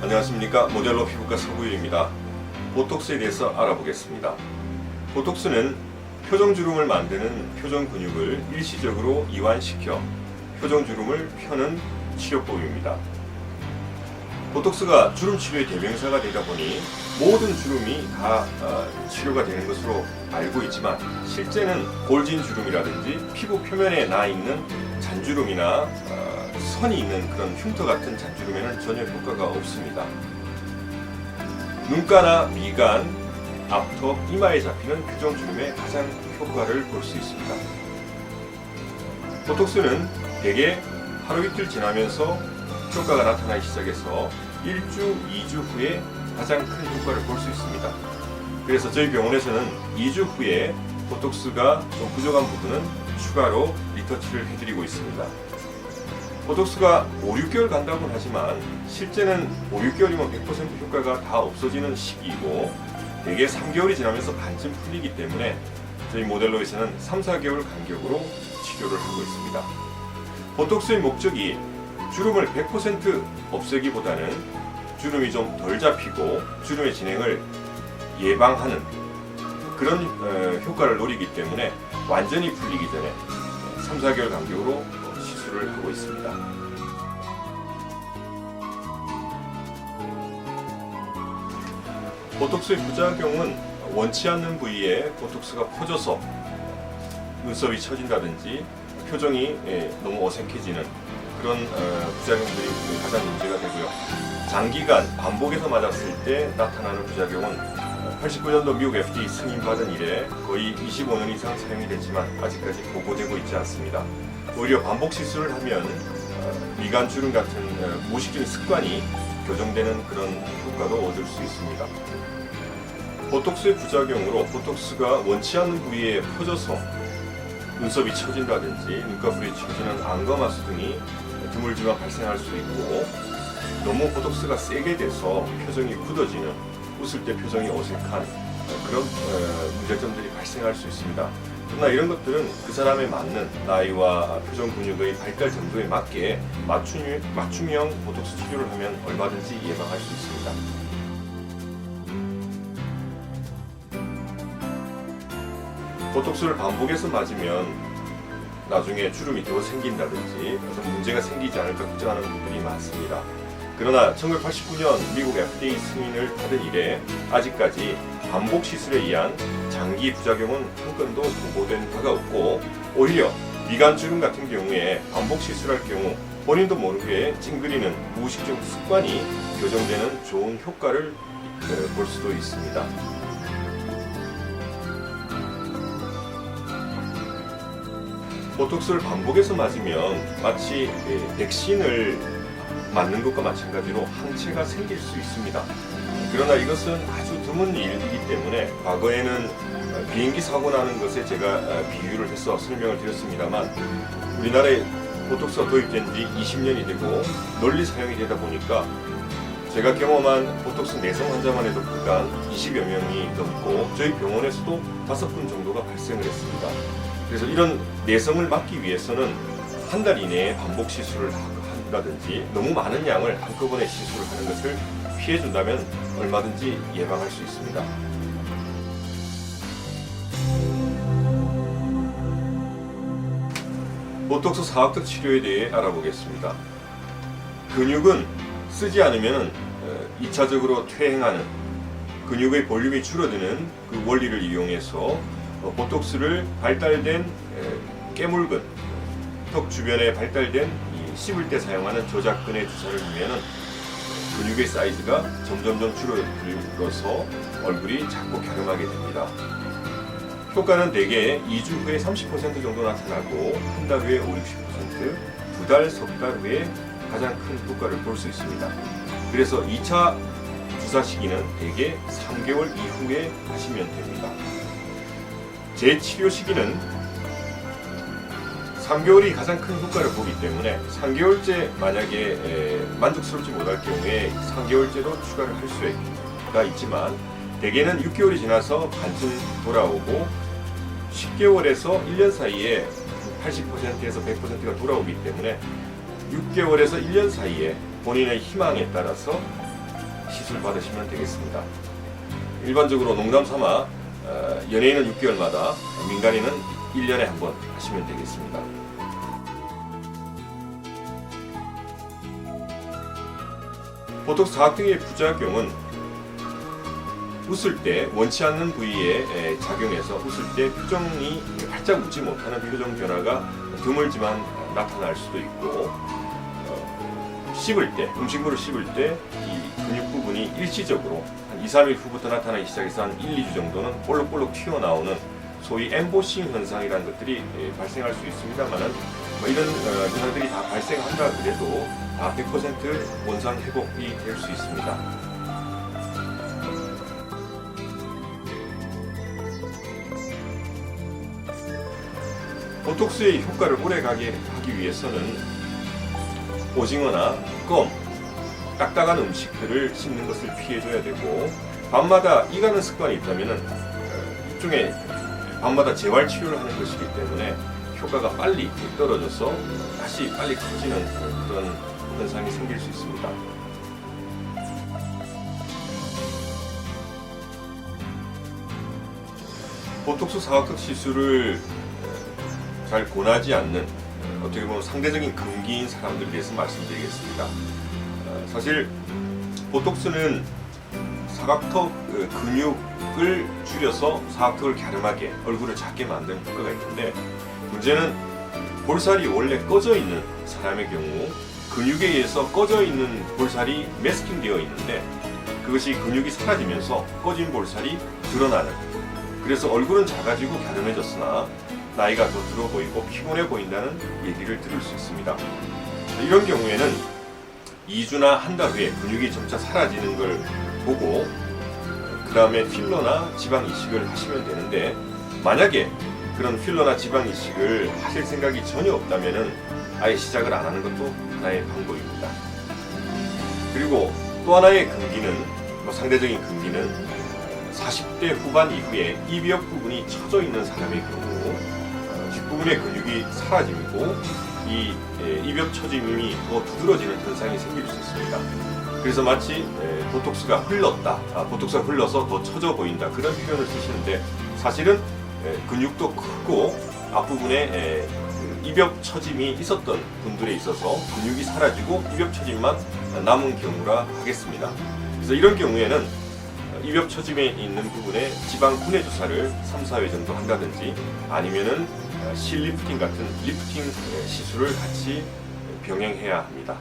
안녕하십니까 모델로 피부과 서구일입니다. 보톡스에 대해서 알아보겠습니다. 보톡스는 표정 주름을 만드는 표정 근육을 일시적으로 이완시켜 표정 주름을 펴는 치료법입니다. 보톡스가 주름 치료의 대명사가 되다 보니 모든 주름이 다 어, 치료가 되는 것으로 알고 있지만 실제는 골진 주름이라든지 피부 표면에 나 있는 잔주름이나 어, 선이 있는 그런 흉터 같은 잔주름에는 전혀 효과가 없습니다. 눈가나 미간, 앞턱, 이마에 잡히는 표정 주름에 가장 효과를 볼 수 있습니다. 보톡스는 대개 하루 이틀 지나면서 효과가 나타나기 시작해서 1주, 2주 후에 가장 큰 효과를 볼 수 있습니다. 그래서 저희 병원에서는 2주 후에 보톡스가 좀 부족한 부분은 추가로 리터치를 해드리고 있습니다. 보톡스가 5, 6개월 간다고는 하지만 실제는 5, 6개월이면 100% 효과가 다 없어지는 시기이고 대개 3개월이 지나면서 반쯤 풀리기 때문에 저희 모델로에서는 3, 4개월 간격으로 치료를 하고 있습니다. 보톡스의 목적이 주름을 100% 없애기보다는 주름이 좀 덜 잡히고 주름의 진행을 예방하는 그런 어, 효과를 노리기 때문에 완전히 풀리기 전에 3, 4개월 간격으로 어, 시술을 하고 있습니다. 보톡스의 부작용은 원치 않는 부위에 보톡스가 퍼져서 눈썹이 처진다든지 표정이 예, 너무 어색해지는 그런 어, 부작용들이 가장 문제가 되고요. 장기간 반복해서 맞았을 때 나타나는 부작용은 89년도 미국 FDA 승인받은 이래 거의 25년 이상 사용이 됐지만 아직까지 보고되고 있지 않습니다. 오히려 반복 시술을 하면 어, 미간 주름 같은 어, 무의식적인 습관이 교정되는 그런 효과도 얻을 수 있습니다. 보톡스의 부작용으로 보톡스가 원치 않는 부위에 퍼져서 눈썹이 처진다든지 눈꺼풀이 처지는 안검하수 등이 드물지만 발생할 수 있고 너무 보톡스가 세게 돼서 표정이 굳어지는 웃을 때 표정이 어색한 그런 어, 문제점들이 발생할 수 있습니다. 그러나 이런 것들은 그 사람에 맞는 나이와 표정 근육의 발달 정도에 맞게 맞춤, 맞춤형 보톡스 치료를 하면 얼마든지 예방할 수 있습니다. 보톡스를 반복해서 맞으면 나중에 주름이 더 생긴다든지 어떤 문제가 생기지 않을까 걱정하는 분들이 많습니다. 그러나 1989년 미국 FDA 승인을 받은 이래 아직까지 반복 시술에 의한 장기 부작용은 한 건도 보고된 바가 없고 오히려 미간 주름 같은 경우에 반복 시술할 경우 본인도 모르게 찡그리는 무의식적 습관이 교정되는 좋은 효과를 어, 볼 수도 있습니다. 보톡스를 반복해서 맞으면 마치 예, 백신을 맞는 것과 마찬가지로 항체가 생길 수 있습니다. 그러나 이것은 아주 드문 일이기 때문에 과거에는 비행기 사고 나는 것에 제가 어, 비유를 해서 설명을 드렸습니다만 우리나라에 보톡스가 도입된 지 20년이 되고 널리 사용이 되다 보니까 제가 경험한 보톡스 내성 환자만 해도 불과 20여 명이 넘고 저희 병원에서도 다섯 분 정도가 발생을 했습니다. 그래서 이런 내성을 막기 위해서는 한 달 이내에 반복 시술을 한다든지 너무 많은 양을 한꺼번에 시술을 하는 것을 피해 준다면 얼마든지 예방할 수 있습니다. 보톡스 사학적 치료에 대해 알아보겠습니다. 근육은 쓰지 않으면 2차적으로 퇴행하는 근육의 볼륨이 줄어드는 그 원리를 이용해서 어, 보톡스를 발달된 에, 깨물근, 턱 주변에 발달된 이 씹을 때 사용하는 저작근에 주사를 주면은 근육의 사이즈가 점점점 줄어들어서 얼굴이 작고 갸름하게 됩니다. 효과는 대개 2주 후에 30% 정도 나타나고 한 달 후에 5, 60%, 두 달, 석 달 후에 가장 큰 효과를 볼 수 있습니다. 그래서 2차 주사 시기는 대개 3개월 이후에 하시면 됩니다. 재치료 시기는 3개월이 가장 큰 효과를 보기 때문에 3개월째 만약에 에, 만족스럽지 못할 경우에 3개월째로 추가를 할 수가 있지만 대개는 6개월이 지나서 반쯤 돌아오고 10개월에서 1년 사이에 80%에서 100%가 돌아오기 때문에 6개월에서 1년 사이에 본인의 희망에 따라서 시술 받으시면 되겠습니다. 일반적으로 농담 삼아 어, 연예인은 6개월마다 민간인은 1년에 한 번 하시면 되겠습니다. 보톡스 자극 등의 부작용은 웃을 때 원치 않는 부위에 에, 작용해서 웃을 때 표정이 활짝 웃지 못하는 표정 변화가 드물지만 나타날 수도 있고 어, 씹을 때 음식물을 씹을 때 이 근육 부분이 일시적으로 한 2, 3일 후부터 나타나기 시작해서 한 1, 2주 정도는 볼록볼록 튀어나오는 소위 엠보싱 현상이라는 것들이 예, 발생할 수 있습니다만은 뭐 이런 어, 현상들이 다 발생한다 그래도 다 100% 원상 회복이 될 수 있습니다. 보톡스의 효과를 오래 가게 하기 위해서는 오징어나 껌, 딱딱한 음식들을 씹는 것을 피해줘야 되고 밤마다 이 가는 습관이 있다면 일종의 밤마다 재활 치료를 하는 것이기 때문에 효과가 빨리 떨어져서 다시 빨리 커지는 그런 현상이 생길 수 있습니다. 보톡스 사각턱 시술을 잘 권하지 않는 어떻게 보면 상대적인 금기인 사람들에 대해서 말씀드리겠습니다. 어, 사실 보톡스는 사각턱 그 근육을 줄여서 사각턱을 갸름하게 얼굴을 작게 만드는 효과가 있는데 문제는 볼살이 원래 꺼져 있는 사람의 경우 근육에 의해서 꺼져 있는 볼살이 매스킹 되어 있는데 그것이 근육이 사라지면서 꺼진 볼살이 드러나는 그래서 얼굴은 작아지고 갸름해졌으나 나이가 더 들어 보이고 피곤해 보인다는 얘기를 들을 수 있습니다. 이런 경우에는 2주나 한 달 후에 근육이 점차 사라지는 걸 보고 그 다음에 필러나 지방 이식을 하시면 되는데 만약에 그런 필러나 지방 이식을 하실 생각이 전혀 없다면은 아예 시작을 안 하는 것도 하나의 방법입니다. 그리고 또 하나의 금기는 뭐 상대적인 금기는 40대 후반 이후에 이비역 부분이 처져 있는 사람의 경우 어, 뒷부분의 근육이 사라지고 이 에, 이벽 처짐이 더 두드러지는 현상이 생길 수 있습니다. 그래서 마치 에, 보톡스가 흘렀다, 아, 보톡스가 흘러서 더 처져 보인다 그런 표현을 쓰시는데 사실은 에, 근육도 크고 앞부분에 에, 그 이벽 처짐이 있었던 분들에 있어서 근육이 사라지고 이벽 처짐만 남은 경우라 하겠습니다. 그래서 이런 경우에는 이벽 처짐에 있는 부분에 지방 분해 주사를 3, 4회 정도 한다든지 아니면은 실리프팅 같은 리프팅 시술을 같이 병행해야 합니다.